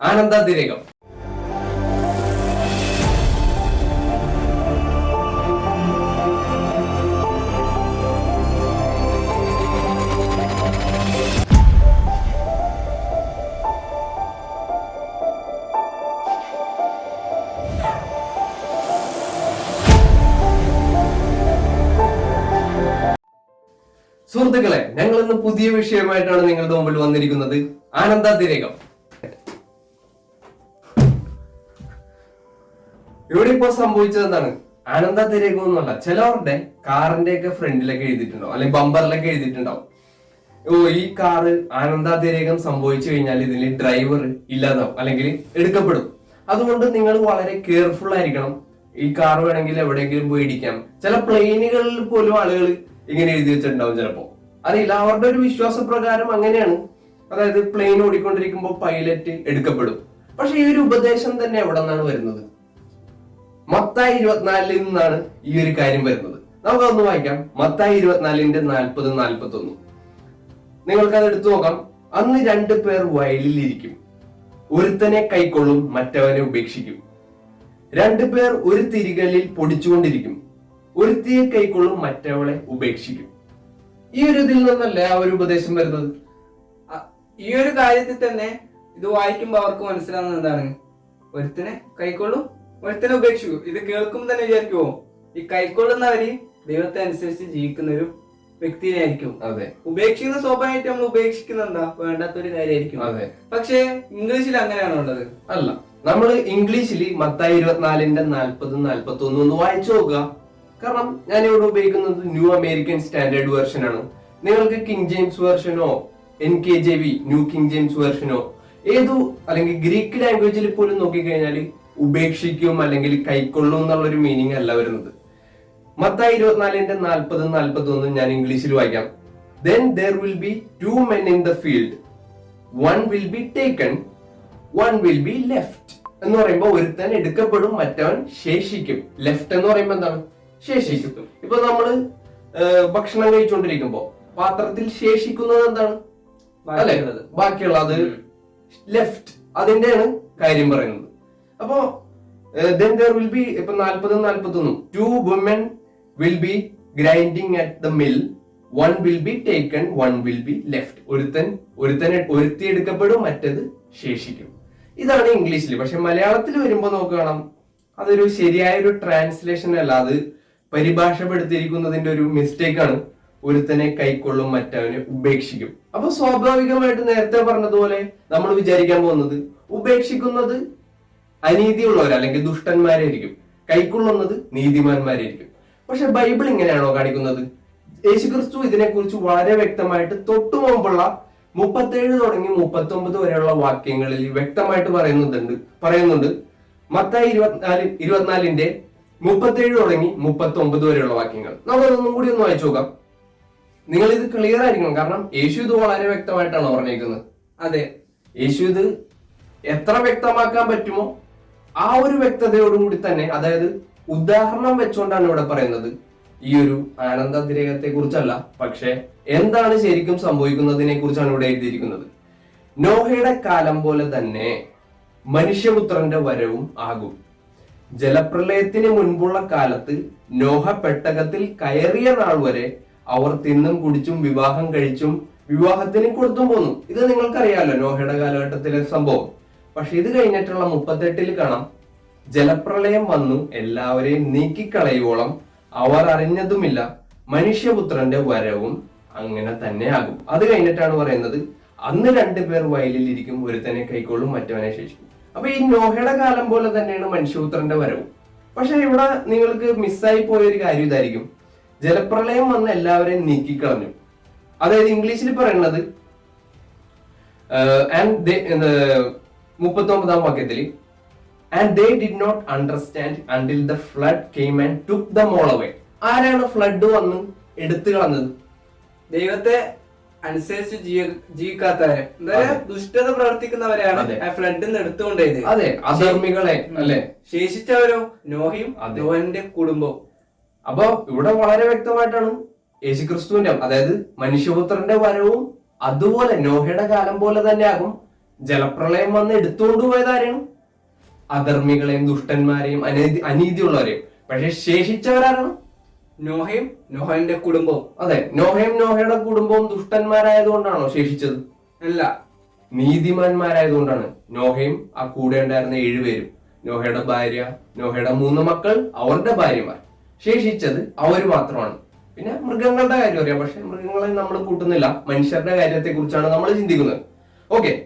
ആനന്ദാതിരേകം സുഹൃത്തുക്കളെ ഞങ്ങൾ ഇന്ന് പുതിയ വിഷയമായിട്ടാണ് നിങ്ങളുടെ മുമ്പിൽ വന്നിരിക്കുന്നത്. ആനന്ദാതിരേകം ഇവിടെ ഇപ്പോ സംഭവിച്ചത് എന്താണ് അനന്ത തിരകം എന്നല്ല ചിലവരുടെ കാറിന്റെ ഒക്കെ ഫ്രണ്ടിലൊക്കെ എഴുതിയിട്ടുണ്ടാവും അല്ലെങ്കിൽ ബമ്പറിലൊക്കെ എഴുതിയിട്ടുണ്ടാവും. ഓ ഈ കാറ് അനന്ത തിരകം സംഭവിച്ചു കഴിഞ്ഞാൽ ഇതിൽ ഡ്രൈവർ ഇല്ലാതാവും അല്ലെങ്കിൽ എടുക്കപ്പെടും. അതുകൊണ്ട് നിങ്ങൾ വളരെ കെയർഫുൾ ആയിരിക്കണം. ഈ കാർ വേണമെങ്കിൽ എവിടെയെങ്കിലും പോയി ഇടിക്കാം. ചില പ്ലെയിനുകളിൽ പോലും ആളുകൾ ഇങ്ങനെ എഴുതി വെച്ചിട്ടുണ്ടാവും ചിലപ്പോ. അറിയില്ല അവരുടെ ഒരു വിശ്വാസപ്രകാരം അങ്ങനെയാണ്. അതായത് പ്ലെയിൻ ഓടിക്കൊണ്ടിരിക്കുമ്പോൾ പൈലറ്റ് എടുക്കപ്പെടും. പക്ഷെ ഈ ഒരു ഉപദേശം തന്നെ എവിടെ നിന്നാണ് വരുന്നത്? മത്തായി ഇരുപത്തിനാലിൽ നിന്നാണ് ഈ ഒരു കാര്യം വരുന്നത്. നമുക്കതൊന്ന് വായിക്കാം. മത്തായി ഇരുപത്തിനാലിന്റെ നാൽപ്പത് നാൽപ്പത്തി ഒന്ന് നിങ്ങൾക്കത് എടുത്തു നോക്കാം. അന്ന് രണ്ടു പേർ വയലിലിരിക്കും. ഒരുത്തനെ കൈക്കൊള്ളും മറ്റവനെ ഉപേക്ഷിക്കും. രണ്ടു പേർ ഒരു തിരികലിൽ പൊടിച്ചുകൊണ്ടിരിക്കും. ഒരുത്തിയെ കൈക്കൊള്ളും മറ്റവളെ ഉപേക്ഷിക്കും. ഈ ഒരു ഇതിൽ നിന്നല്ലേ ആ ഒരു ഉപദേശം വരുന്നത്? ഈ ഒരു കാര്യത്തിൽ തന്നെ ഇത് വായിക്കുമ്പോൾ അവർക്ക് മനസ്സിലാവുന്നത് എന്താണ്? ഒരുത്തിനെ കൈക്കൊള്ളും ഒരുത്തിനെ ഉപേക്ഷിച്ചു ഇത് കേൾക്കുമ്പോൾ തന്നെ വിചാരിക്കുമോ ഈ കൈക്കൊള്ളുന്നവര് ദൈവത്തെ അനുസരിച്ച് ജീവിക്കുന്ന ഒരു വ്യക്തിയായിരിക്കും. അതെ. ഉപേക്ഷിക്കുന്ന സ്വാഭാവികമായിട്ട് നമ്മൾ ഉപേക്ഷിക്കുന്ന എന്താ? വേണ്ടാത്തൊരു കാര്യമായിരിക്കും. അതെ. പക്ഷേ ഇംഗ്ലീഷിൽ അങ്ങനെയാണോ ഉള്ളത്? അല്ല. നമ്മൾ ഇംഗ്ലീഷിൽ മത്തായി ഇരുപത്തിനാലിന്റെ നാൽപ്പത് നാൽപ്പത്തി ഒന്ന് ഒന്ന് വായിച്ചു നോക്കുക. കാരണം ഞാൻ ഇവിടെ ഉപയോഗിക്കുന്നത് ന്യൂ അമേരിക്കൻ സ്റ്റാൻഡേർഡ് വേർഷൻ ആണ് നിങ്ങൾക്ക് King James വേർഷനോ N K J V new King James വേർഷനോ ഏതു അല്ലെങ്കിൽ ഗ്രീക്ക് ലാംഗ്വേജിൽ പോലും നോക്കിക്കഴിഞ്ഞാൽ ഉപേക്ഷിക്കും അല്ലെങ്കിൽ കൈക്കൊള്ളും എന്നുള്ള ഒരു മീനിങ് അല്ല വരുന്നത്. മത്തായി ഇരുപത്തിനാലിന്റെ നാൽപ്പത് നാൽപ്പത്തി ഒന്ന് ഞാൻ ഇംഗ്ലീഷിൽ വായിക്കാം. Then there will be two men in the field one will be taken one will be left എന്ന് പറയുമ്പോൾ ഒരുത്തൻ എടുക്കപ്പെടും മറ്റവൻ ശേഷിക്കും. ലെഫ്റ്റ് എന്ന് പറയുമ്പോൾ എന്താണ്? ശേഷിക്കും. ഇപ്പൊ നമ്മൾ ഭക്ഷണം കഴിച്ചുകൊണ്ടിരിക്കുമ്പോ പാത്രത്തിൽ ശേഷിക്കുന്നത് എന്താണ്? അല്ലെ? ബാക്കിയുള്ളത്. ലെഫ്റ്റ് അതിന്റെയാണ് കാര്യം പറയുന്നത്. അപ്പോ ദെൻ ദർ വിൽ ബി ഇപ്പൊ നാൽപ്പതും നാൽപ്പത്തൊന്നും two woman will be grinding at the mill one will be taken one will be left ഒരുത്തൻ ഒരുത്തൻ ഒരുത്തി മറ്റത് ശേഷിക്കും. ഇതാണ് ഇംഗ്ലീഷിൽ പക്ഷെ മലയാളത്തിൽ വരുമ്പോൾ നമുക്ക് അതൊരു ശരിയായ ഒരു ട്രാൻസ്ലേഷൻ അല്ല. അത് പരിഭാഷപ്പെടുത്തിയിരിക്കുന്നതിന്റെ ഒരു മിസ്റ്റേക്ക് ആണ്. ഒരുത്തനെ കൈക്കൊള്ളും മറ്റവനെ ഉപേക്ഷിക്കും. അപ്പൊ സ്വാഭാവികമായിട്ട് നേരത്തെ പറഞ്ഞതുപോലെ നമ്മൾ വിചാരിക്കാൻ പോകുന്നത് ഉപേക്ഷിക്കുന്നത് അനീതിയുള്ളവർ അല്ലെങ്കിൽ ദുഷ്ടന്മാരായിരിക്കും. കൈക്കൊള്ളുന്നത് നീതിമാന്മാരായിരിക്കും. പക്ഷെ ബൈബിൾ ഇങ്ങനെയാണോ കാണിക്കുന്നത്? യേശുക്രിസ്തു ഇതിനെക്കുറിച്ച് വളരെ വ്യക്തമായിട്ട് തൊട്ടു മുമ്പുള്ള മുപ്പത്തേഴ് തുടങ്ങി മുപ്പത്തി ഒമ്പത് വരെയുള്ള വാക്യങ്ങളിൽ വ്യക്തമായിട്ട് പറയുന്നുണ്ട് പറയുന്നുണ്ട്. മത്തായി ഇരുപത്തിനാല് ഇരുപത്തിനാലിന്റെ മുപ്പത്തേഴ് തുടങ്ങി മുപ്പത്തി ഒമ്പത് വരെയുള്ള വാക്യങ്ങൾ. നമ്മളതൊന്നും കൂടി ഒന്ന് വായിച്ചു നോക്കാം. നിങ്ങൾ ഇത് ക്ലിയർ ആയിരിക്കണം. കാരണം യേശു ഇത് വളരെ വ്യക്തമായിട്ടാണ് പറഞ്ഞേക്കുന്നത്. അതെ യേശു ഇത് എത്ര വ്യക്തമാക്കാൻ പറ്റുമോ? ആ ഒരു വ്യക്തതയോടുകൂടി തന്നെ അതായത് ഉദാഹരണം വെച്ചുകൊണ്ടാണ് ഇവിടെ പറയുന്നത്. ഈ ഒരു ആനന്ദതിരേകത്തെ കുറിച്ചല്ല പക്ഷെ എന്താണ് ശരിക്കും സംഭവിക്കുന്നതിനെ കുറിച്ചാണ് ഇവിടെ എഴുതിയിരിക്കുന്നത്. നോഹയുടെ കാലം പോലെ തന്നെ മനുഷ്യപുത്രന്റെ വരവും ആകും. ജലപ്രളയത്തിന് മുൻപുള്ള കാലത്ത് നോഹ പെട്ടകത്തിൽ കയറിയ നാൾ വരെ അവർ തിന്നും കുടിച്ചും വിവാഹം കഴിച്ചും വിവാഹത്തിന് കൊടുത്തും പോന്നു. ഇത് നിങ്ങൾക്കറിയാലോ നോഹയുടെ കാലഘട്ടത്തിലെ സംഭവം. പക്ഷെ ഇത് കഴിഞ്ഞിട്ടുള്ള മുപ്പത്തെട്ടിൽ കാണാം ജലപ്രളയം വന്നു എല്ലാവരെയും നീക്കിക്കളയോളം അവർ അറിഞ്ഞതുമില്ല. മനുഷ്യപുത്രന്റെ വരവും അങ്ങനെ തന്നെ ആകും അത് കഴിഞ്ഞിട്ടാണ് പറയുന്നത് അന്ന് രണ്ടുപേർ വയലിലിരിക്കും ഒരുത്തനെ കൈക്കൊള്ളും മറ്റവനെ ശേഷിക്കും. അപ്പൊ ഈ നോഹയുടെ കാലം പോലെ തന്നെയാണ് മനുഷ്യപുത്രന്റെ വരവും. പക്ഷെ ഇവിടെ നിങ്ങൾക്ക് മിസ്സായി പോയ ഒരു കാര്യം ഇതായിരിക്കും. ജലപ്രളയം വന്ന് എല്ലാവരെയും നീക്കിക്കളഞ്ഞു. അതായത് ഇംഗ്ലീഷിൽ പറയുന്നത് ആൻഡ് മുപ്പത്തി ഒമ്പതാം വാക്യത്തിൽ and they did not understand until the flood came and took them all away ആരാണ് ഫ്ലഡ് വന്ന് എടുത്തു കളഞ്ഞത്? ദൈവത്തെ അനുസരിച്ച് ജീവ- ജീവിക്കാത്തവരെ ദുഷ്ടത പ്രവർത്തിക്കുന്നവരെയാണ് ഫ്ലഡിൽ നിന്ന് എടുത്തുകൊണ്ടത് അതെ അധർമ്മികളെ അല്ലെ? ശേഷിച്ചവരോ? നോഹിയും. നോഹന്റെ കുടുംബവും. അപ്പൊ ഇവിടെ വളരെ വ്യക്തമായിട്ടാണ് യേശുക്രിസ്തുവിന്റെ അതായത് മനുഷ്യപുത്രന്റെ വരവും അതുപോലെ നോഹയുടെ കാലം പോലെ തന്നെ ആകും ജലപ്രളയം വന്ന് എടുത്തുകൊണ്ട് പോയത് ആരെയാണ് അധർമ്മികളെയും ദുഷ്ടന്മാരെയും അനീതി അനീതിയുള്ളവരെയും. പക്ഷെ ശേഷിച്ചവരാരാണ്? നോഹയും നോഹന്റെ കുടുംബവും. അതെ നോഹയും നോഹയുടെ കുടുംബവും ദുഷ്ടന്മാരായതുകൊണ്ടാണോ ശേഷിച്ചത്? അല്ല. നീതിമാന്മാരായതുകൊണ്ടാണ്. നോഹയും ആ കൂടെ ഉണ്ടായിരുന്ന ഏഴുപേരും നോഹയുടെ ഭാര്യ നോഹയുടെ മൂന്ന് മക്കൾ അവരുടെ ഭാര്യമാർ. ശേഷിച്ചത് അവർ മാത്രമാണ്. പിന്നെ മൃഗങ്ങളുടെ കാര്യം അറിയാം. പക്ഷെ മൃഗങ്ങളെ നമ്മൾ കൂട്ടുന്നില്ല. മനുഷ്യരുടെ കാര്യത്തെ കുറിച്ചാണ് നമ്മൾ ചിന്തിക്കുന്നത്. ഓക്കെ.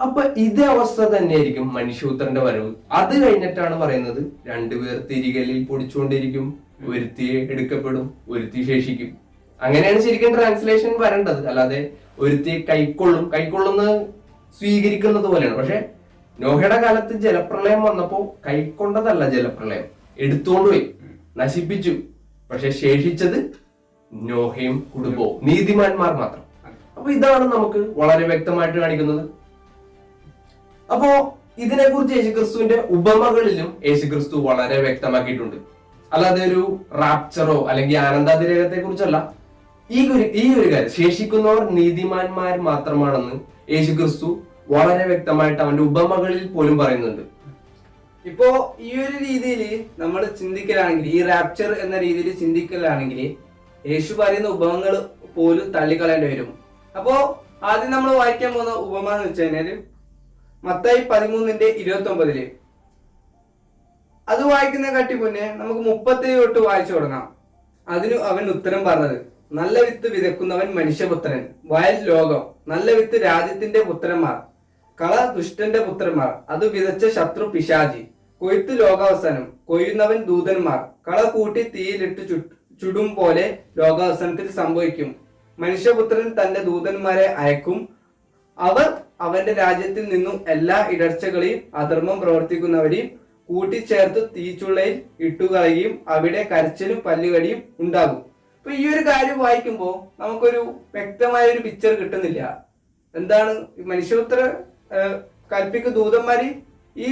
അപ്പൊ ഇതേ അവസ്ഥ തന്നെയായിരിക്കും മനുഷ്യപുത്രന്റെ വരവ്. അത് കഴിഞ്ഞിട്ടാണ് പറയുന്നത് രണ്ടുപേർ തിരികലിൽ പൊടിച്ചുകൊണ്ടിരിക്കും ഒരുത്തി എടുക്കപ്പെടും ഒരുത്തി ശേഷിക്കും. അങ്ങനെയാണ് ശരിക്കും ട്രാൻസ്ലേഷൻ വരേണ്ടത്. അല്ലാതെ ഒരുത്തി കൈക്കൊള്ളും കൈക്കൊള്ളുന്ന സ്വീകരിക്കുന്നത് പോലെയാണ്. പക്ഷെ നോഹയുടെ കാലത്ത് ജലപ്രളയം വന്നപ്പോ കൈക്കൊണ്ടതല്ല ജലപ്രളയം. എടുത്തുകൊണ്ട് പോയി നശിപ്പിച്ചു. പക്ഷെ ശേഷിച്ചത് നോഹയും കുടുംബവും നീതിമാന്മാർ മാത്രം. അപ്പൊ ഇതാണ് നമുക്ക് വളരെ വ്യക്തമായിട്ട് കാണിക്കുന്നത്. അപ്പോ ഇതിനെക്കുറിച്ച് യേശുക്രിസ്തുവിന്റെ ഉപമകളിലും യേശുക്രിസ്തു വളരെ വ്യക്തമാക്കിയിട്ടുണ്ട്. അല്ലാതെ ഒരു റാപ്ചറോ അല്ലെങ്കിൽ ആനന്ദാതിരേകത്തെ കുറിച്ചല്ല ഈ ഒരു ഈ ഒരു കാര്യം ശേഷിക്കുന്നവർ നീതിമാന്മാർ മാത്രമാണെന്ന് യേശുക്രിസ്തു വളരെ വ്യക്തമായിട്ട് അവന്റെ ഉപമകളിൽ പോലും പറയുന്നുണ്ട്. ഇപ്പോ ഈ ഒരു രീതിയിൽ നമ്മൾ ചിന്തിക്കലാണെങ്കിൽ ഈ റാപ്ചർ എന്ന രീതിയിൽ ചിന്തിക്കലാണെങ്കിൽ യേശു പറയുന്ന ഉപമകൾ പോലും തള്ളിക്കളയേണ്ടി വരും. അപ്പോ ആദ്യം നമ്മൾ വായിക്കാൻ പോകുന്ന ഉപമ എന്ന് വെച്ച് കഴിഞ്ഞാൽ മത്തായി പതിമൂന്നിന്റെ ഇരുപത്തി ഒമ്പതിൽ അത് വായിക്കുന്ന കട്ടി മുന്നേ നമുക്ക് മുപ്പത്തേഴ് തൊട്ട് വായിച്ചു തുടങ്ങാം. അതിനു അവൻ ഉത്തരം പറഞ്ഞത് നല്ല വിത്ത് വിതക്കുന്നവൻ മനുഷ്യപുത്രൻ വയൽ ലോകം നല്ല വിത്ത് രാജ്യത്തിന്റെ പുത്രന്മാർ കള ദുഷ്ടന്റെ പുത്രന്മാർ അത് വിതച്ച ശത്രു പിശാചി കൊയ്ത്ത് ലോകാവസാനം കൊയ്യുന്നവൻ ദൂതന്മാർ കള കൂട്ടി തീയിലിട്ട് ചുടും പോലെ ലോകാവസാനത്തിൽ സംഭവിക്കും. മനുഷ്യപുത്രൻ തന്റെ ദൂതന്മാരെ അയക്കും. അവർ അവന്റെ രാജ്യത്തിൽ നിന്നും എല്ലാ ഇടർച്ചകളെയും അധർമ്മം പ്രവർത്തിക്കുന്നവരെയും കൂട്ടിച്ചേർത്ത് തീച്ചുള്ളയിൽ ഇട്ടുകളയുകയും അവിടെ കരച്ചിലും പല്ലുകടിയും ഉണ്ടാകും. അപ്പൊ ഈ ഒരു കാര്യം വായിക്കുമ്പോൾ നമുക്കൊരു വ്യക്തമായ ഒരു പിക്ചർ കിട്ടുന്നില്ല. എന്താണ് മനുഷ്യപുത്ര കൽപ്പിക്ക് ദൂതന്മാര് ഈ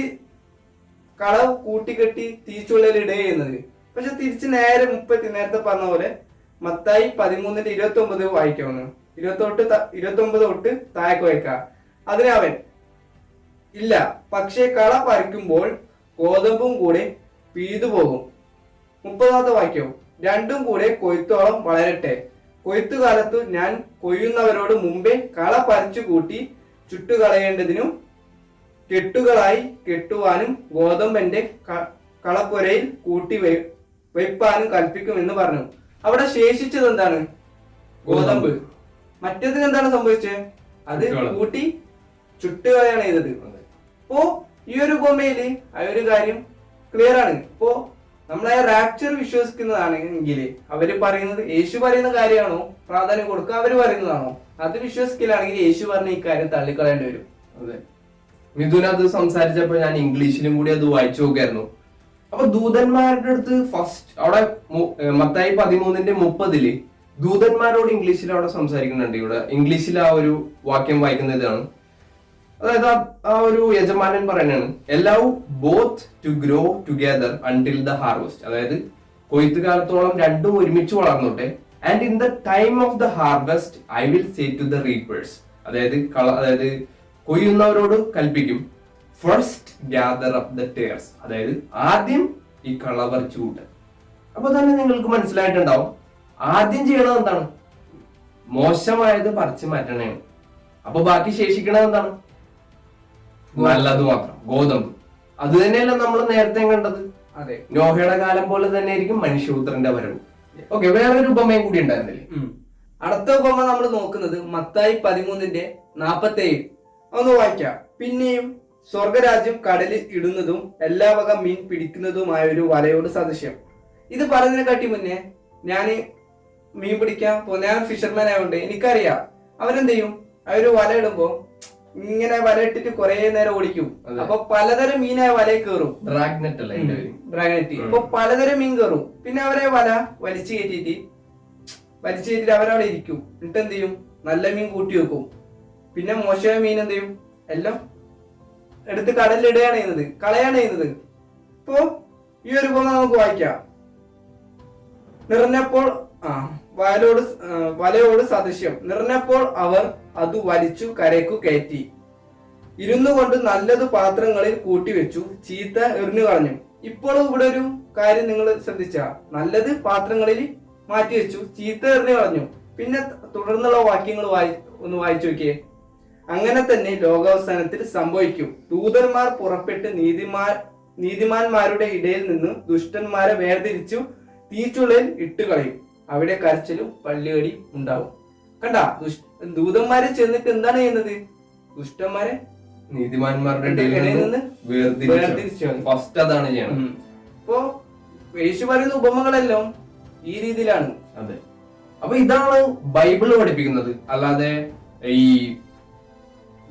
കളവ് കൂട്ടിക്കെട്ടി തീച്ചുള്ളയിൽ ഇടുക ചെയ്യുന്നത്. പക്ഷെ തിരിച്ച് നേരെ മുപ്പത്തി നേരത്തെ പറഞ്ഞ പോലെ മത്തായി പതിമൂന്നിന്റെ ഇരുപത്തി ഒമ്പത് വായിക്കാവുന്നു. ഇരുപത്തി തൊട്ട് ഇരുപത്തി ഒമ്പത് തൊട്ട് താഴേക്ക് വായിക്കാം. അതിന് അവൻ ഇല്ല. പക്ഷേ കള പറിക്കുമ്പോൾ ഗോതമ്പും കൂടെ പീതു പോകും. മുപ്പതാമത്തെ വാക്യം. രണ്ടും കൂടെ കൊയ്ത്തോളം വളരട്ടെ. കൊയ്ത്തുകാലത്തു ഞാൻ കൊയ്യുന്നവരോട് മുമ്പേ കള പറിച്ചു കൂട്ടി ചുട്ടുകളയേണ്ടതിനും കെട്ടുകളായി കെട്ടുവാനും ഗോതമ്പന്റെ കളപ്പുരയിൽ കൂട്ടി വെപ്പാനും കൽപ്പിക്കുമെന്ന് പറഞ്ഞു. അവിടെ ശേഷിച്ചത് എന്താണ് ഗോതമ്പ്. മറ്റേതിന് എന്താണ് സംഭവിച്ചത് അത്. കൂട്ടി ചുട്ടുകളയാണ് ചെയ്തത് അപ്പോ ഈ ഒരു ഉപമയിൽ ആ ഒരു കാര്യം ക്ലിയർ ആണ്. ഇപ്പോ നമ്മളെ റാപ്ചർ വിശ്വസിക്കുന്നതാണെങ്കിൽ അവർ പറയുന്നത് യേശു പറയുന്ന കാര്യമാണോ? പ്രാധാന്യം കൊടുക്കുക അവർ പറയുന്നതാണോ? അത് വിശ്വസിക്കലാണെങ്കിൽ യേശു പറഞ്ഞ ഈ കാര്യം തള്ളിക്കളയേണ്ടി വരും. അതെ. മിഥുൻ അത് സംസാരിച്ചപ്പോ ഞാൻ ഇംഗ്ലീഷിലും കൂടി അത് വായിച്ചു നോക്കായിരുന്നു. അപ്പൊ ദൂതന്മാരുടെ അടുത്ത് ഫസ്റ്റ് അവിടെ മത്തായി പതിമൂന്നിന്റെ മുപ്പതിൽ ദൂതന്മാരോട് ഇംഗ്ലീഷിൽ അവിടെ സംസാരിക്കുന്നുണ്ട് ഇവിടെ. ഇംഗ്ലീഷിൽ ആ ഒരു വാക്യം വായിക്കുന്ന ഇതാണ്. അതായത് ആ- ഒരു യജമാനൻ പറയുന്നതാണ് allow both to grow together until the harvest അതായത് കൊയ്ത്ത് കാലത്തോളം രണ്ടും ഒരുമിച്ച് വളർന്നോട്ടെ and in the time of the harvest I will say to the reapers അതായത് കള അതായത് കൊയ്യുന്നവരോട് കൽപ്പിക്കും first gather of the tares അതായത് ആദ്യം ഈ കളവർ ചൂട് അപ്പൊ തന്നെ നിങ്ങൾക്ക് മനസ്സിലായിട്ടുണ്ടാവും ആദ്യം ചെയ്യണത് എന്താണ് മോശമായത് പറിച്ചു മാറ്റണേ അപ്പൊ ബാക്കി ശേഷിക്കണത് എന്താണ് നല്ലത് മാത്രം. ഗോതമ്പ്. അത് തന്നെയല്ല നമ്മൾ നേരത്തെ കണ്ടത്? അതെ. നോഹയുടെ കാലം പോലെ തന്നെ ആയിരിക്കും മനുഷ്യപുത്രന്റെ വരവ്. ഓക്കെ വേറൊരു ഉപമയും കൂടി ഉണ്ടായിരുന്നില്ലേ? അടുത്ത ഉപമ നമ്മൾ നോക്കുന്നത് മത്തായി പതിമൂന്നിന്റെ നാപ്പത്തേഴ്. ഒന്ന് വായിക്കാം. പിന്നെയും സ്വർഗരാജ്യം കടലിൽ ഇടുന്നതും എല്ലാ വക മീൻ പിടിക്കുന്നതുമായ ഒരു വലയോട് സദൃശ്യം. ഇത് പറഞ്ഞതിനെക്കാട്ടി കാട്ടി മുന്നേ ഞാൻ മീൻ പിടിക്കാൻ പോ ഞാൻ ഫിഷർമാൻ ആയതുകൊണ്ട് എനിക്കറിയാം. അവരെന്ത് ചെയ്യും അവർ വല ഇടുമ്പോ ഇങ്ങനെ വലയിട്ടിട്ട് കുറെ നേരം ഓടിക്കും. അപ്പൊ പലതരം മീനായ വലയിൽ കയറും ഡ്രാഗ്നെറ്റ് അല്ലേ ഡ്രാഗ്നെറ്റ്. അപ്പൊ പലതരം മീൻ കയറും പിന്നെ അവരെ വല വലിച്ചു കയറ്റിയിട്ട് വലിച്ചു കയറ്റിട്ട് അവരവിടെ ഇരിക്കും. എന്നിട്ട് എന്ത് ചെയ്യും? നല്ല മീൻ കൂട്ടി വെക്കും. പിന്നെ മോശമായ മീൻ എന്ത് ചെയ്യും? എല്ലാം എടുത്ത് കടലിലിടുകയാണ് ചെയ്യുന്നത്. കളയാണ് ചെയ്യുന്നത്. ഇപ്പോ ഈ ഒരു ഉപമ നമുക്ക് വായിക്കാം. നിറഞ്ഞപ്പോൾ ആ വയലോട് വലയോട് സദൃശ്യം. നിറഞ്ഞപ്പോൾ അവർ അത് വലിച്ചു കരയ്ക്കു കയറ്റി. ഇരുന്നു കൊണ്ട് നല്ലത് പാത്രങ്ങളിൽ കൂട്ടിവെച്ചു. ചീത്ത എറിഞ്ഞു കളഞ്ഞു. ഇപ്പോൾ ഇവിടെ ഒരു കാര്യം നിങ്ങൾ ശ്രദ്ധിച്ച. നല്ലത് പാത്രങ്ങളിൽ മാറ്റി വെച്ചു ചീത്ത എറിഞ്ഞു കളഞ്ഞു. പിന്നെ തുടർന്നുള്ള വാക്യങ്ങൾ വായി ഒന്ന് വായിച്ചു നോക്കിയേ. അങ്ങനെ തന്നെ ലോകാവസാനത്തിൽ സംഭവിക്കും. ദൂതന്മാർ പുറപ്പെട്ട് നീതിമാർ നീതിമാന്മാരുടെ ഇടയിൽ നിന്ന് ദുഷ്ടന്മാരെ വേർതിരിച്ചു തീച്ചുള്ളിൽ ഇട്ടുകളയും. അവിടെ കരച്ചിലും പള്ളിയടി ഉണ്ടാവും. കണ്ട ദൂതന്മാരെ ചെന്നിട്ട് എന്താണ് ചെയ്യുന്നത്? ദുഷ്ടന്മാരെ നീതിമാന്മാരുടെ ഇടയിൽ നിന്ന് വേർതിരിച്ചു ഫസ്റ്റ് അതാണ് ചെയ്യണം. ഉം. ഇപ്പോ യേശു പറയുന്ന ഉപമകളെല്ലാം ഈ രീതിയിലാണ്. അതെ. അപ്പൊ ഇതാണ് ബൈബിൾ പഠിപ്പിക്കുന്നത്. അല്ലാതെ ഈ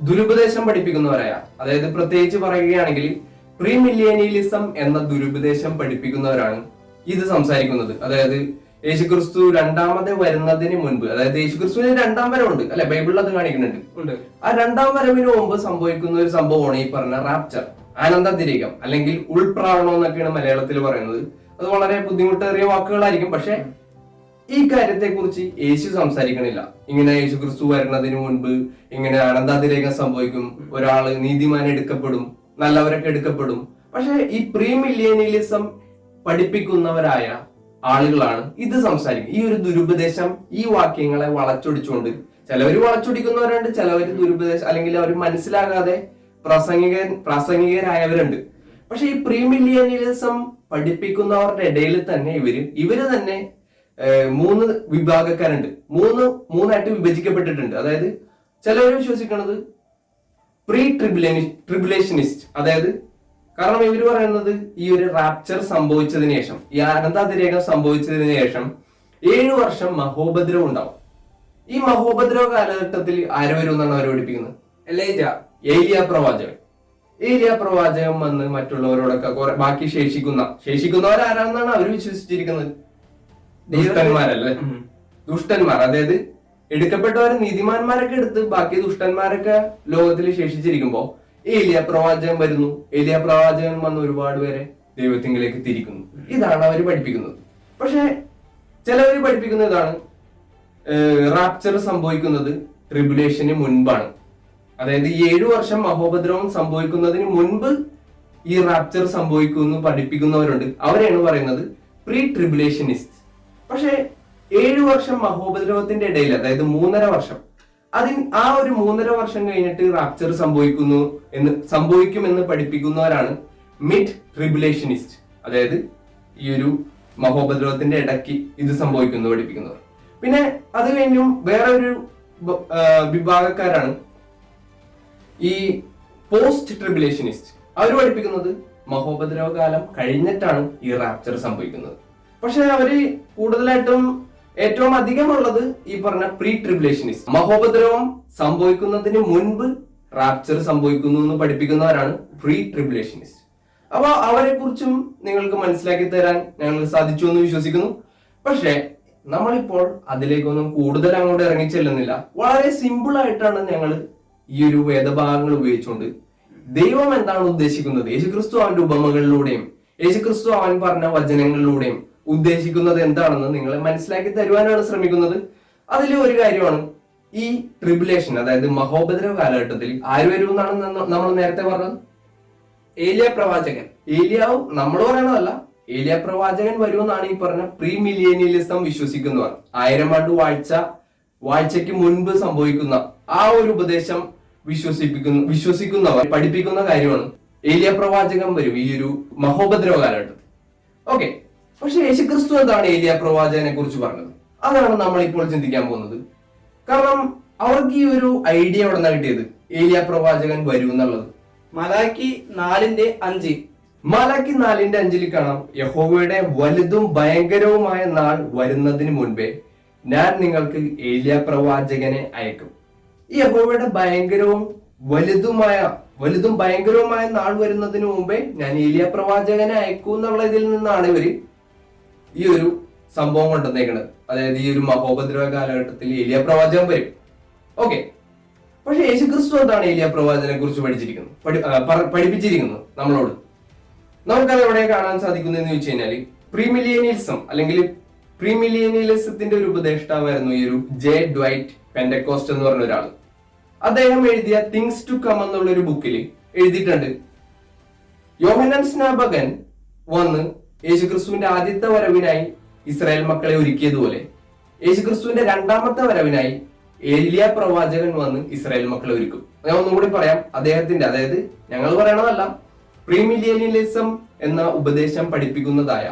ദുരുപദേശം പഠിപ്പിക്കുന്നവരായ അതായത് പ്രത്യേകിച്ച് പറയുകയാണെങ്കിൽ പ്രീ മില്ലേനിയലിസം എന്ന ദുരുപദേശം പഠിപ്പിക്കുന്നവരാണ് ഇത് സംസാരിക്കുന്നത്. അതായത് യേശുക്രിസ്തു രണ്ടാമത് വരുന്നതിന് മുൻപ് അതായത് യേശുക്രിസ്തുവിന് രണ്ടാം വരവുണ്ട്. അല്ലെ? ബൈബിളിൽ അത് കാണിക്കുന്നുണ്ട്. ആ രണ്ടാം വരവിന് മുമ്പ് സംഭവിക്കുന്ന ഒരു സംഭവമാണ് ഈ പറഞ്ഞ റാപ്ചർ ആനന്ദതിരീകം അല്ലെങ്കിൽ ഉൾപ്രാവണം എന്നൊക്കെയാണ് മലയാളത്തിൽ പറയുന്നത്. അത് വളരെ ബുദ്ധിമുട്ടേറിയ വാക്കുകളായിരിക്കും. പക്ഷെ ഈ കാര്യത്തെ കുറിച്ച് യേശു സംസാരിക്കണില്ല. ഇങ്ങനെ യേശു ക്രിസ്തു വരുന്നതിന് മുൻപ് ഇങ്ങനെ ആനന്ദാതിരേഖം സംഭവിക്കും. ഒരാൾ നീതിമാൻ എടുക്കപ്പെടും നല്ലവരൊക്കെ എടുക്കപ്പെടും. പക്ഷെ ഈ പ്രീ മില്ലേനിയലിസം പഠിപ്പിക്കുന്നവരായ ആളുകളാണ് ഇത് സംസാരിക്കും. ഈ ഒരു ദുരുപദേശം ഈ വാക്യങ്ങളെ വളച്ചൊടിച്ചുകൊണ്ട് ചിലവർ വളച്ചൊടിക്കുന്നവരുണ്ട് ചിലവർ ദുരുപദേശം അല്ലെങ്കിൽ അവർ മനസ്സിലാകാതെ പ്രസംഗികൻ പ്രാസംഗികരായവരുണ്ട്. പക്ഷെ ഈ പ്രീമിലിയനിസം പഠിപ്പിക്കുന്നവരുടെ ഇടയിൽ തന്നെ ഇവർ ഇവർ തന്നെ മൂന്ന് വിഭാഗക്കാരുണ്ട്. മൂന്ന് മൂന്നായിട്ട് വിഭജിക്കപ്പെട്ടിട്ടുണ്ട്. അതായത് ചിലവർ വിശ്വസിക്കുന്നത് പ്രീ ട്രിബുലേനി ട്രിബുലേഷനിസ്റ്റ് അതായത് കാരണം ഇവർ പറയുന്നത് ഈ ഒരു റാപ്ചർ സംഭവിച്ചതിന് ശേഷം ഈ അനന്താതിരേഖം സംഭവിച്ചതിന് ശേഷം ഏഴു വർഷം മഹോപദ്രവം ഉണ്ടാവും. ഈ മഹോപദ്രവ കാലഘട്ടത്തിൽ ആര് വരും എന്നാണ് അവർ പഠിപ്പിക്കുന്നത്? എലേജ ഏലിയ പ്രവാചകൻ. ഏലിയ പ്രവാചകൻ വന്ന് മറ്റുള്ളവരോടൊക്കെ കുറെ ബാക്കി ശേഷിക്കുന്ന ശേഷിക്കുന്നവരാരാണെന്നാണ് അവർ വിശ്വസിച്ചിരിക്കുന്നത്? ദുഷ്ടന്മാരല്ലേ. ദുഷ്ടന്മാർ അതായത് എടുക്കപ്പെട്ടവർ നീതിമാന്മാരൊക്കെ എടുത്ത് ബാക്കി ദുഷ്ടന്മാരൊക്കെ ലോകത്തിൽ ഏലിയ പ്രവാചകൻ വരുന്നു. ഏലിയ പ്രവാചകൻ വന്ന് ഒരുപാട് പേരെ ദൈവത്തിങ്കിലേക്ക് തിരിക്കുന്നു. ഇതാണ് അവർ പഠിപ്പിക്കുന്നത്. പക്ഷെ ചിലവർ പഠിപ്പിക്കുന്ന ഇതാണ്. റാപ്ചർ സംഭവിക്കുന്നത് ട്രിബുലേഷന് മുൻപാണ്. അതായത് ഏഴു വർഷം മഹോപദ്രവം സംഭവിക്കുന്നതിന് മുൻപ് ഈ റാപ്ചർ സംഭവിക്കുമെന്ന് പഠിപ്പിക്കുന്നവരുണ്ട്. അവരെയാണ് പറയുന്നത് പ്രീ ട്രിബുലേഷനിസ്റ്റ് പക്ഷേ ഏഴു വർഷം മഹോപദ്രവത്തിന്റെ ഇടയിൽ അതായത് മൂന്നര വർഷം അതിന് ആ ഒരു മൂന്നര വർഷം കഴിഞ്ഞിട്ട് റാപ്ചർ സംഭവിക്കുന്നു എന്ന് സംഭവിക്കുമെന്ന് പഠിപ്പിക്കുന്നവരാണ് മിഡ് ട്രിബുലേഷനിസ്റ്റ് അതായത് ഈ ഒരു മഹോപദ്രവത്തിന്റെ ഇടയ്ക്ക് ഇത് സംഭവിക്കുന്നു പഠിപ്പിക്കുന്നവർ. പിന്നെ അത് കഴിഞ്ഞും വേറെ ഒരു വിഭാഗക്കാരാണ് ഈ പോസ്റ്റ് ട്രിബുലേഷനിസ്റ്റ് അവർ പഠിപ്പിക്കുന്നത് മഹോപദ്രവകാലം കഴിഞ്ഞിട്ടാണ് ഈ റാപ്ചർ സംഭവിക്കുന്നത്. പക്ഷെ അവർ കൂടുതലായിട്ടും ഏറ്റവും അധികമുള്ളത് ഈ പറഞ്ഞ പ്രീ ട്രിബുലേഷനിസ്റ്റ് മഹോപദ്രവം സംഭവിക്കുന്നതിന് മുൻപ് റാപ്ചർ സംഭവിക്കുന്നു എന്ന് പഠിപ്പിക്കുന്നവരാണ് പ്രീ ട്രിബുലേഷനിസ്റ്റ് അപ്പൊ അവരെ കുറിച്ചും നിങ്ങൾക്ക് മനസ്സിലാക്കി തരാൻ ഞങ്ങൾക്ക് സാധിച്ചു എന്ന് വിശ്വസിക്കുന്നു. പക്ഷേ നമ്മളിപ്പോൾ അതിലേക്കൊന്നും കൂടുതൽ അങ്ങോട്ട് ഇറങ്ങി ചെല്ലുന്നില്ല. വളരെ സിമ്പിൾ ആയിട്ടാണ് ഞങ്ങൾ ഈ ഒരു വേദഭാഗങ്ങൾ ഉപയോഗിച്ചുകൊണ്ട് ദൈവം എന്താണ് ഉദ്ദേശിക്കുന്നത്? യേശുക്രിസ്തു അവന്റെ ഉപമകളിലൂടെയും യേശുക്രിസ്തു അവൻ പറഞ്ഞ വചനങ്ങളിലൂടെയും ഉദ്ദേശിക്കുന്നത് എന്താണെന്ന് നിങ്ങളെ മനസ്സിലാക്കി തരുവാനാണ് ശ്രമിക്കുന്നത്. അതിൽ ഒരു കാര്യമാണ് ഈ ട്രിബുലേഷൻ അതായത് മഹോപദ്രവ കാലഘട്ടത്തിൽ ആര് വരും എന്നാണ് നമ്മൾ നേരത്തെ പറഞ്ഞത്? ഏലിയ പ്രവാചകൻ. ഏലിയാവും നമ്മൾ പറയണതല്ല ഏലിയ പ്രവാചകൻ വരുമെന്നാണ് ഈ പറഞ്ഞ പ്രീ മില്ലേനിയലിസം വിശ്വസിക്കുന്നവർ. ആയിരം ആണ്ട് വാഴ്ച വാഴ്ചയ്ക്ക് മുൻപ് സംഭവിക്കുന്ന ആ ഒരു ഉപദേശം വിശ്വസിപ്പിക്കുന്ന വിശ്വസിക്കുന്നവർ പഠിപ്പിക്കുന്ന കാര്യമാണ് ഏലിയ പ്രവാചകൻ വരും ഈ ഒരു മഹോപദ്രവ കാലഘട്ടത്തിൽ. ഓക്കെ പക്ഷെ യേശുക്രിസ്തു എന്താണ് ഏലിയ പ്രവാചകനെ കുറിച്ച് പറഞ്ഞത്? അതാണ് നമ്മൾ ഇപ്പോൾ ചിന്തിക്കാൻ പോകുന്നത്. കാരണം അവർക്ക് ഈ ഒരു ഐഡിയ എവിടെ നിന്നാണ് കിട്ടിയത്? ഏലിയ പ്രവാചകൻ വരും എന്നുള്ളത്. മലാക്കി നാലിന്റെ അഞ്ച്. മലാക്കി നാലിന്റെ അഞ്ചിൽ കാണാം. യഹോവയുടെ വലുതും ഭയങ്കരവുമായ നാൾ വരുന്നതിന് മുൻപേ ഞാൻ നിങ്ങൾക്ക് ഏലിയ പ്രവാചകനെ അയക്കും. ഈ യഹോവയുടെ ഭയങ്കരവും വലുതുമായ വലുതും ഭയങ്കരവുമായ നാൾ വരുന്നതിന് മുമ്പേ ഞാൻ ഏലിയ പ്രവാചകനെ അയക്കും എന്നുള്ള ഇതിൽ നിന്നാണ് ഇവർ ഈ ഒരു സംഭവം കൊണ്ടുവന്നേക്കുന്നത് അതായത് ഈ ഒരു മഹോപദ്രവ കാലഘട്ടത്തിൽ എലിയ പ്രവാചകം വരും. ഓക്കെ. പക്ഷെ യേശുക്രിസ്തു എന്താണ് എലിയ പ്രവാചനെ കുറിച്ച് പഠിച്ചിരിക്കുന്നത് പഠിപ്പിച്ചിരിക്കുന്നു നമ്മളോട്. നമുക്കത് എവിടെ കാണാൻ സാധിക്കുന്നതെന്ന് വെച്ച് കഴിഞ്ഞാൽ പ്രീമിലിയനിസം അല്ലെങ്കിൽ പ്രീമിലിയനിലിസത്തിന്റെ ഒരു ഉപദേഷ്ടാവായിരുന്നു ഈ ഒരു ജെ. ഡ്വൈറ്റ് പെൻഡക്കോസ്റ്റ് എന്ന് പറഞ്ഞ ഒരാൾ അദ്ദേഹം എഴുതിയ തിങ്സ് ടു കം എന്നുള്ള ഒരു ബുക്കിൽ എഴുതിയിട്ടുണ്ട്. യോഹനൻ സ്നാപകൻ വന്ന് യേശുക്രിസ്തുവിന്റെ ആദ്യത്തെ വരവിനായി ഇസ്രായേൽ മക്കളെ ഒരുക്കിയതുപോലെ യേശുക്രിസ്തുവിന്റെ രണ്ടാമത്തെ വരവിനായി ഏലിയ പ്രവാചകൻ വന്ന് ഇസ്രായേൽ മക്കളെ ഒരുക്കും. ഞാൻ ഒന്നുകൂടി പറയാം. അദ്ദേഹത്തിന്റെ അതായത് ഞങ്ങൾ പറയണതല്ല പ്രീമിലിയനിലിസം എന്ന ഉപദേശം പഠിപ്പിക്കുന്നതായ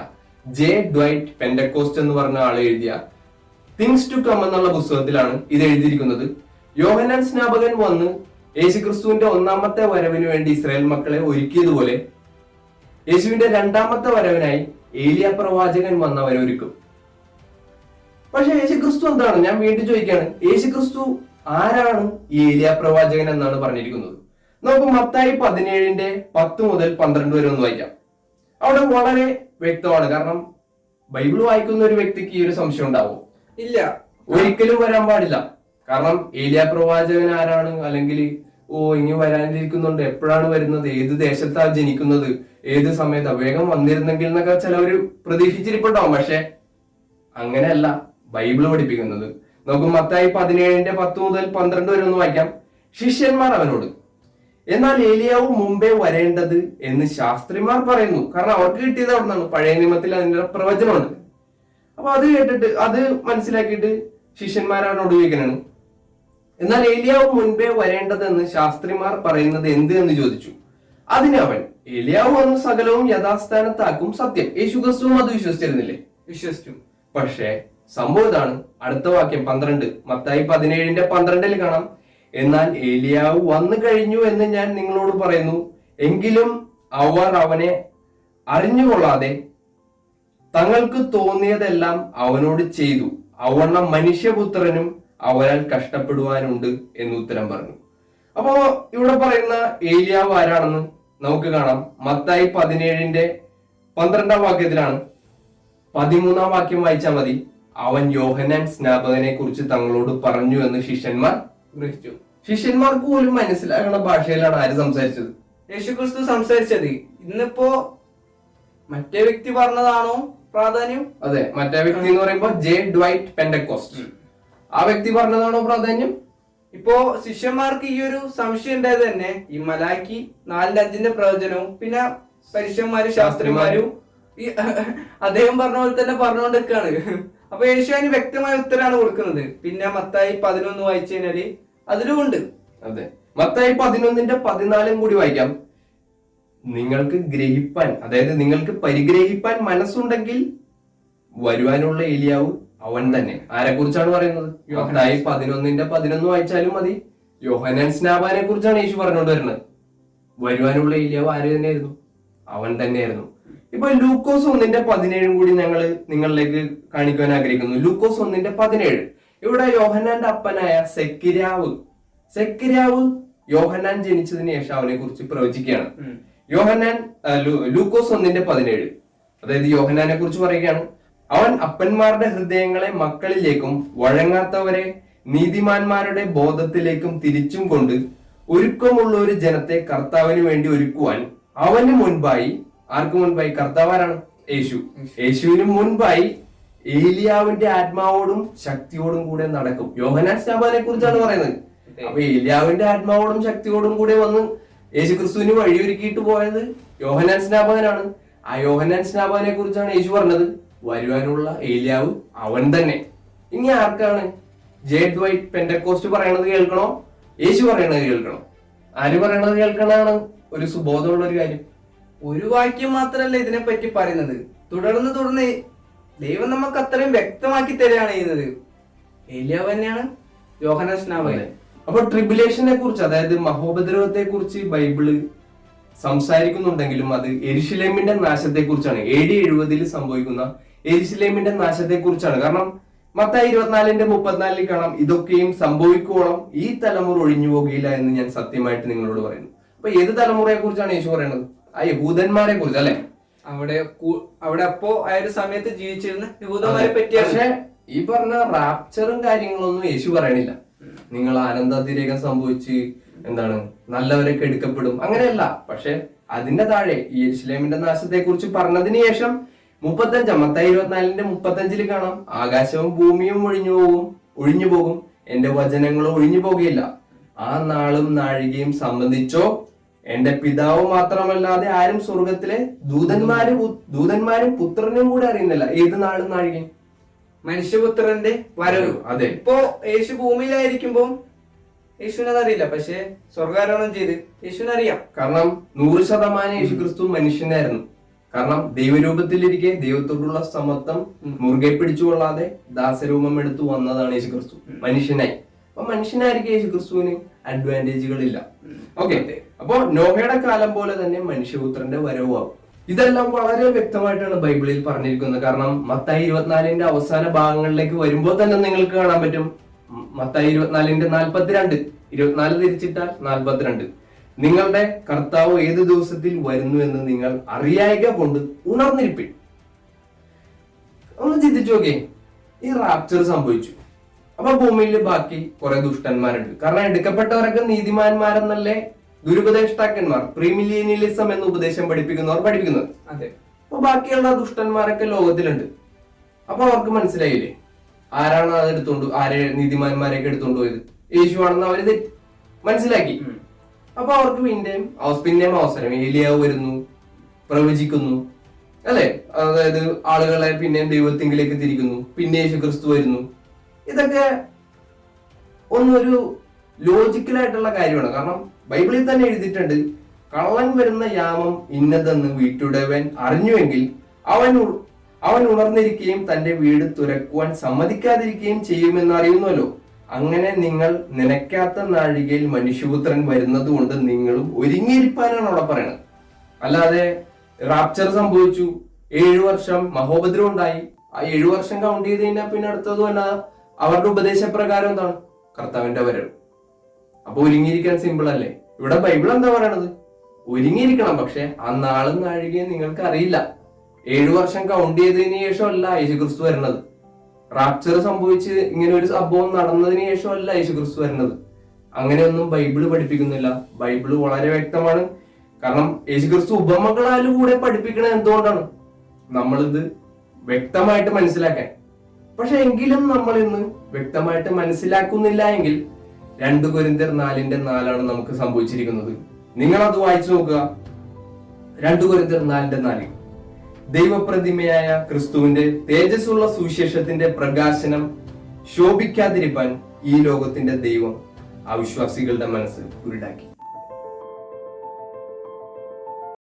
ജെ ഡ്വൈറ്റ് പെൻഡക്കോസ്റ്റ് എന്ന് പറഞ്ഞ ആൾ എഴുതിയ തിങ്സ് ടു കം എന്നുള്ള പുസ്തകത്തിലാണ് ഇത് എഴുതിയിരിക്കുന്നത്. യോഹനാൻ സ്നാപകൻ വന്ന് യേശുക്രിസ്തുവിന്റെ ഒന്നാമത്തെ വരവിന് വേണ്ടി ഇസ്രായേൽ മക്കളെ ഒരുക്കിയതുപോലെ യേശുവിന്റെ രണ്ടാമത്തെ വരവിനായി ഏലിയ പ്രവാചകൻ വന്നവരൊരുക്കും ഒരുക്കും. പക്ഷെ യേശുക്രിസ്തു എന്താണ്? ഞാൻ വീണ്ടും ചോദിക്കുകയാണ്. യേശു ക്രിസ്തു ആരാണ് ഈ ഏലിയ പ്രവാചകൻ എന്നാണ് പറഞ്ഞിരിക്കുന്നത്. നമുക്ക് മത്തായി പതിനേഴിന്റെ പത്ത് മുതൽ പന്ത്രണ്ട് വരെ ഒന്ന് വായിക്കാം. അവിടെ വളരെ വ്യക്തമാണ്. കാരണം ബൈബിൾ വായിക്കുന്ന ഒരു വ്യക്തിക്ക് ഈ ഒരു സംശയം ഉണ്ടാവും. ഇല്ല. ഒരിക്കലും വരാൻ പാടില്ല. കാരണം ഏലിയ പ്രവാചകൻ ആരാണ്? അല്ലെങ്കിൽ ഓ ഇനി വരാനിരിക്കുന്നുണ്ട്. എപ്പോഴാണ് വരുന്നത്? ഏത് ദേശത്താണ് ജനിക്കുന്നത്? ഏത് സമയത്ത്? വേഗം വന്നിരുന്നെങ്കിൽ എന്നൊക്കെ ചിലവര് പ്രതീക്ഷിച്ചിരിപ്പുണ്ടാവും. പക്ഷെ അങ്ങനെയല്ല. ബൈബിൾ പഠിപ്പിക്കുന്നത്. നമുക്ക് മത്തായി പതിനേഴിന്റെ പത്ത് മുതൽ പന്ത്രണ്ട് വരെ ഒന്ന് വായിക്കാം. ശിഷ്യന്മാർ അവനോട് എന്നാൽ ഏലിയാവ് മുമ്പേ വരേണ്ടത് എന്ന് ശാസ്ത്രിമാർ പറയുന്നു. കാരണം അവർക്ക് കിട്ടിയത് അവിടെ നിന്നാണ് പഴയ നിയമത്തിൽ അതിന്റെ പ്രവചനമുണ്ട്. അപ്പൊ അത് കേട്ടിട്ട് അത് മനസ്സിലാക്കിയിട്ട് ശിഷ്യന്മാർ അവനോട് എന്നാൽ ഏലിയാവ് മുൻപേ വരേണ്ടതെന്ന് ശാസ്ത്രിമാർ പറയുന്നത് എന്ത്? എന്ന് ചോദിച്ചു. അതിന് അവൻ ഏലിയാവ് വന്ന് സകലവും യഥാസ്ഥാനത്താക്കും സത്യം. യേശു ക്രിസ്തുവും അത് വിശ്വസിച്ചിരുന്നില്ലേ? വിശ്വസിച്ചു. പക്ഷേ സംഭവം ഇതാണ്. അടുത്ത വാക്യം പന്ത്രണ്ട്. മത്തായി പതിനേഴിന്റെ പന്ത്രണ്ടിൽ കാണാം. എന്നാൽ ഏലിയാവ് വന്നു കഴിഞ്ഞു എന്ന് ഞാൻ നിങ്ങളോട് പറയുന്നു. എങ്കിലും അവർ അവനെ അറിഞ്ഞുകൊള്ളാതെ തങ്ങൾക്ക് തോന്നിയതെല്ലാം അവനോട് ചെയ്തു. അവണ്ണം മനുഷ്യപുത്രനും അവരാൽ കഷ്ടപ്പെടുവാനുണ്ട് എന്ന് ഉത്തരം പറഞ്ഞു. അപ്പോ ഇവിടെ പറയുന്ന ഏലിയാവ് ആരാണെന്ന്? നമുക്ക് കാണാം. മത്തായി പതിനേഴിന്റെ പന്ത്രണ്ടാം വാക്യത്തിലാണ്. പതിമൂന്നാം വാക്യം വായിച്ചാൽ മതി. അവൻ യോഹനാൻ സ്നാപകനെ കുറിച്ച് തങ്ങളോട് പറഞ്ഞു എന്ന് ശിഷ്യന്മാർ ഗ്രഹിച്ചു. ശിഷ്യന്മാർക്ക് പോലും മനസ്സിലാകുന്ന ഭാഷയിലാണ് ആര് സംസാരിച്ചത്? യേശുക്രിസ്തു സംസാരിച്ചത്. ഇന്നിപ്പോ മറ്റേ വ്യക്തി പറഞ്ഞതാണോ പ്രാധാന്യം? അതെ മറ്റേ വ്യക്തി എന്ന് പറയുമ്പോൾ ജെ ഡ്വൈറ്റ് പെൻഡക്കോസ്റ്റ് ആ വ്യക്തി പറഞ്ഞതാണോ പ്രാധാന്യം? ഇപ്പോ ശിഷ്യന്മാർക്ക് ഈ ഒരു സംശയം ഉണ്ടായത് തന്നെ ഈ മലാക്കി നാലിൽ അഞ്ചിന്റെ പ്രവചനവും പിന്നെ പരീക്ഷന്മാരും ശാസ്ത്രിമാരും ഈ അദ്ദേഹം പറഞ്ഞ പോലെ തന്നെ പറഞ്ഞുകൊണ്ടിരിക്കാണ് അപ്പൊ യേശു അതിന് വ്യക്തമായ ഉത്തരമാണ് കൊടുക്കുന്നത്. പിന്നെ മത്തായി പതിനൊന്ന് വായിച്ചു കഴിഞ്ഞാൽ അതിലും ഉണ്ട്. അതെ. മത്തായി പതിനൊന്നിന്റെ പതിനാലും കൂടി വായിക്കാം. നിങ്ങൾക്ക് ഗ്രഹിപ്പാൻ അതായത് നിങ്ങൾക്ക് പരിഗ്രഹിപ്പാൻ മനസ്സുണ്ടെങ്കിൽ വരുവാനുള്ള ഏലിയാവ് അവൻ തന്നെ. ആരെ കുറിച്ചാണ് പറയുന്നത്? യോഹനായി പതിനൊന്നിന്റെ പതിനൊന്ന് വായിച്ചാലും മതി. യോഹനാൻ സ്നാപാനെ കുറിച്ചാണ് യേശു പറഞ്ഞുകൊണ്ട് വരുന്നത്. വരുവാനുള്ള ഏലിയാവ് ആര് തന്നെയായിരുന്നു? അവൻ തന്നെയായിരുന്നു. ഇപ്പൊ ലൂക്കോസ് ഒന്നിന്റെ പതിനേഴും കൂടി ഞങ്ങൾ നിങ്ങളിലേക്ക് കാണിക്കുവാൻ ആഗ്രഹിക്കുന്നു. ലൂക്കോസ് ഒന്നിന്റെ പതിനേഴ്. ഇവിടെ യോഹനാന്റെ അപ്പനായ സെക്കിരാവ് സെക്കിരാവ് യോഹനാൻ ജനിച്ചതിന് ശേഷം അവനെ കുറിച്ച് പ്രവചിക്കുകയാണ്. യോഹനാൻ ലൂക്കോസ് ഒന്നിന്റെ പതിനേഴ്. അതായത് യോഹനാനെ കുറിച്ച് പറയുകയാണ്. അവൻ അപ്പന്മാരുടെ ഹൃദയങ്ങളെ മക്കളിലേക്കും വഴങ്ങാത്തവരെ നീതിമാന്മാരുടെ ബോധത്തിലേക്കും തിരിച്ചും കൊണ്ട് ഒരുക്കമുള്ള ഒരു ജനത്തെ കർത്താവിന് വേണ്ടി ഒരുക്കുവാൻ അവന് മുൻപായി ആർക്ക് മുൻപായി? കർത്താവാരാണ്? യേശു. യേശുവിന് മുൻപായി ഏലിയാവിന്റെ ആത്മാവോടും ശക്തിയോടും കൂടെ നടക്കും. യോഹനാൻ സ്റ്റാബാനെ കുറിച്ചാണ് പറയുന്നത്. അപ്പൊ ഏലിയാവിന്റെ ആത്മാവോടും ശക്തിയോടും കൂടെ വന്ന് യേശു ക്രിസ്തുവിന് വഴിയൊരുക്കിയിട്ട് പോയത് യോഹനാൻ സ്നാപകനാണ് ആ യോഹനാൻ സ്നാപകനെ കുറിച്ചാണ് യേശു പറഞ്ഞത്. വരുവാനുള്ള ഏലിയാവ് അവൻ തന്നെ. ഇനി ആർക്കാണ്? ജേഡ് വൈറ്റ് പെൻഡക്കോസ്റ്റ് പറയണത് കേൾക്കണോ? യേശു പറയണത് കേൾക്കണോ? ആര് പറയണത് കേൾക്കണതാണ്? ഒരു സുബോധമുള്ള ഒരു കാര്യം. ഒരു വാക്യം മാത്രമല്ല ഇതിനെ പറ്റി പറയുന്നത്. തുടർന്ന് തുടർന്ന് ദൈവം നമുക്ക് അത്രയും വ്യക്തമാക്കി തരികയാണ് ചെയ്യുന്നത്. ഏലിയാവ് തന്നെയാണ് യോഹന സ്നാപകൻ അപ്പൊ ട്രിബുലേഷനെ കുറിച്ച് അതായത് മഹോപദ്രവത്തെ കുറിച്ച് ബൈബിൾ സംസാരിക്കുന്നുണ്ടെങ്കിലും അത് എരിശിലേമിന്റെ നാശത്തെ കുറിച്ചാണ് എ ഡി എഴുപതിൽ സംഭവിക്കുന്ന എരിശിലേമിന്റെ നാശത്തെക്കുറിച്ചാണ്? കാരണം മത്തായി ഇരുപത്തിനാലിന്റെ മുപ്പത്തിനാലിൽ കാണാം ഇതൊക്കെയും സംഭവിക്കോളം ഈ തലമുറ ഒഴിഞ്ഞു പോകുകയില്ല എന്ന് ഞാൻ സത്യമായിട്ട് നിങ്ങളോട് പറയുന്നു. അപ്പൊ ഏത് തലമുറയെ കുറിച്ചാണ് യേശു പറയുന്നത് ആ യഹൂദന്മാരെ കുറിച്ച് അല്ലെ? അവിടെ അവിടെ അപ്പോ ആ ഒരു സമയത്ത് ജീവിച്ചിരുന്ന യഹൂദന്മാരെ പറ്റി പക്ഷെ ഈ പറഞ്ഞ റാപ്ചറും കാര്യങ്ങളൊന്നും യേശു പറയണില്ല. നിങ്ങൾ ആനന്ദാതിരേഖം സംഭവിച്ച് എന്താണ് നല്ലവരൊക്കെ എടുക്കപ്പെടും. അങ്ങനെയല്ല. പക്ഷെ അതിന്റെ താഴെ ഈ ഇസ്ലാമിന്റെ നാശത്തെ കുറിച്ച് പറഞ്ഞതിന് ശേഷം മുപ്പത്തഞ്ചാം മത്തായി ഇരുപത്തിനാലിന്റെ മുപ്പത്തഞ്ചിൽ കാണാം. ആകാശവും ഭൂമിയും ഒഴിഞ്ഞു പോകും ഒഴിഞ്ഞു പോകും. എന്റെ വചനങ്ങളും ഒഴിഞ്ഞു പോകുകയില്ല. ആ നാളും നാഴികയും സംബന്ധിച്ചോ എന്റെ പിതാവ് മാത്രമല്ലാതെ ആരും സ്വർഗത്തിലെ ദൂതന്മാരും ദൂതന്മാരും പുത്രനും കൂടെ അറിയുന്നില്ല. ഏത് നാളും നാഴികയും? മനുഷ്യപുത്രന്റെ വരവ്. അതെ. ഇപ്പോ യേശു ഭൂമിയിലായിരിക്കുമ്പോ യേശുവിനത് അറിയില്ല പക്ഷെ സ്വർഗാരോഹണം ചെയ്ത് യേശുവിനറിയാം. കാരണം നൂറ് ശതമാനം യേശു ക്രിസ്തു മനുഷ്യനായിരുന്നു. കാരണം ദൈവരൂപത്തിലിരിക്കെ ദൈവത്തോടുള്ള സമത്വം മുറുകെ പിടിച്ചുകൊള്ളാതെ ദാസരൂപം എടുത്തു വന്നതാണ് യേശു ക്രിസ്തു മനുഷ്യനായി. അപ്പൊ മനുഷ്യനായിരിക്കും യേശു ക്രിസ്തുവിന് അഡ്വാന്റേജുകളില്ല ഓക്കെ. അപ്പോ നോഹയുടെ കാലം പോലെ തന്നെ മനുഷ്യപുത്രന്റെ വരവാകും ഇതെല്ലാം വളരെ വ്യക്തമായിട്ടാണ് ബൈബിളിൽ പറഞ്ഞിരിക്കുന്നത്. കാരണം മത്തായി ഇരുപത്തിനാലിന്റെ അവസാന ഭാഗങ്ങളിലേക്ക് വരുമ്പോൾ തന്നെ നിങ്ങൾക്ക് കാണാൻ പറ്റും. മത്തായി ഇരുപത്തിനാലിന്റെ നാൽപ്പത്തിരണ്ട്. ഇരുപത്തിനാല് തിരിച്ചിട്ടാൽ നാൽപ്പത്തിരണ്ട്. നിങ്ങളുടെ കർത്താവ് ഏത് ദിവസത്തിൽ വരുന്നു എന്ന് നിങ്ങൾ അറിയായിക കൊണ്ട് ഉണർന്നിരിപ്പിൻ. ഒന്ന് ചിന്തിച്ചു നോക്കേ ഈ റാപ്ചർ സംഭവിച്ചു. അപ്പൊ ഭൂമിയിൽ ബാക്കി കുറെ ദുഷ്ടന്മാരുണ്ട്. കാരണം എടുക്കപ്പെട്ടവരൊക്കെ നീതിമാന്മാരെന്നല്ലേ ദുരുപദേഷ്ടാക്കന്മാർ പ്രീമിലിയനിലിസം എന്ന ഉപദേശം പഠിപ്പിക്കുന്നവർ പഠിപ്പിക്കുന്നത്. അതെ. അപ്പൊ ബാക്കിയുള്ള ദുഷ്ടന്മാരൊക്കെ ലോകത്തിലുണ്ട്. അപ്പൊ അവർക്ക് മനസ്സിലായില്ലേ ആരാണ് അത് എടുത്തോണ്ട് ആരെ നീതിമാന്മാരെയൊക്കെ എടുത്തോണ്ട് പോയത്? യേശുവാണെന്ന് അവർ മനസ്സിലാക്കി. അപ്പൊ അവർക്ക് പിന്നെയും പിന്നെയും അവസരം ഏലിയാവ് വരുന്നു പ്രവചിക്കുന്നു അല്ലെ? അതായത് ആളുകളെ പിന്നെയും ദൈവത്തിങ്കിലേക്ക് തിരിക്കുന്നു. പിന്നെ യേശു ക്രിസ്തു വരുന്നു. ഇതൊക്കെ ഒന്നൊരു ലോജിക്കലായിട്ടുള്ള കാര്യമാണ്. കാരണം ബൈബിളിൽ തന്നെ എഴുതിയിട്ടുണ്ട് കള്ളൻ വരുന്ന യാമം ഇന്നതെന്ന് വീട്ടുടവൻ അറിഞ്ഞുവെങ്കിൽ അവൻ അവൻ ഉണർന്നിരിക്കുകയും തന്റെ വീട് തുരക്കുവാൻ സമ്മതിക്കാതിരിക്കുകയും ചെയ്യുമെന്ന് അറിയുന്നല്ലോ അങ്ങനെ നിങ്ങൾ നനയ്ക്കാത്ത നാഴികയിൽ മനുഷ്യപുത്രൻ വരുന്നത് കൊണ്ട് നിങ്ങളും ഒരുങ്ങിയിരിപ്പാനാണ് അവിടെ പറയുന്നത് അല്ലാതെ റാപ്ചർ സംഭവിച്ചു ഏഴു വർഷം മഹോപദ്രവം ഉണ്ടായി. ആ ഏഴു വർഷം കൗണ്ട് ചെയ്ത് കഴിഞ്ഞാൽ പിന്നെ അടുത്തതും അല്ല അവരുടെ ഉപദേശപ്രകാരം എന്താണ്? കർത്താവിന്റെ വരവ്. അപ്പൊ ഒരുങ്ങിയിരിക്കാൻ സിമ്പിൾ അല്ലേ? ഇവിടെ ബൈബിൾ എന്താ പറയണത്? ഒരുങ്ങിയിരിക്കണം പക്ഷെ ആ നാളും നാഴികയും നിങ്ങൾക്ക് അറിയില്ല ഏഴു വർഷം കൗണ്ട് ചെയ്തതിനു ശേഷം അല്ല യേശുക്രിസ്തു വരുന്നത്. റാപ്ചർ സംഭവിച്ച് ഇങ്ങനെ ഒരു സംഭവം നടന്നതിന് ശേഷമല്ല യേശു യേശുക്രിസ്തു വരുന്നത്. അങ്ങനെയൊന്നും ബൈബിൾ പഠിപ്പിക്കുന്നില്ല. ബൈബിൾ വളരെ വ്യക്തമാണ്. കാരണം യേശുക്രിസ്തു ഉപമകളാലും കൂടെ പഠിപ്പിക്കണത് എന്തുകൊണ്ടാണ്? നമ്മളിത് വ്യക്തമായിട്ട് മനസ്സിലാക്കാൻ. പക്ഷെ എങ്കിലും നമ്മൾ ഇന്ന് വ്യക്തമായിട്ട് മനസ്സിലാക്കുന്നില്ല എങ്കിൽ രണ്ടു കുരിന്തർ നാലിന്റെ നാലാണ് നമുക്ക് സംഭവിച്ചിരിക്കുന്നത്. നിങ്ങൾ അത് വായിച്ചു നോക്കുക. രണ്ടു കുരിന്തർ നാലിന്റെ നാല്. ദൈവപ്രതിമയായ ക്രിസ്തുവിന്റെ തേജസ്സുള്ള സുവിശേഷത്തിന്റെ പ്രകാശനം ശോഭിക്കാതിരിക്കാൻ ഈ ലോകത്തിന്റെ ദൈവം അവിശ്വാസികളുടെ മനസ്സ് കുരുടാക്കി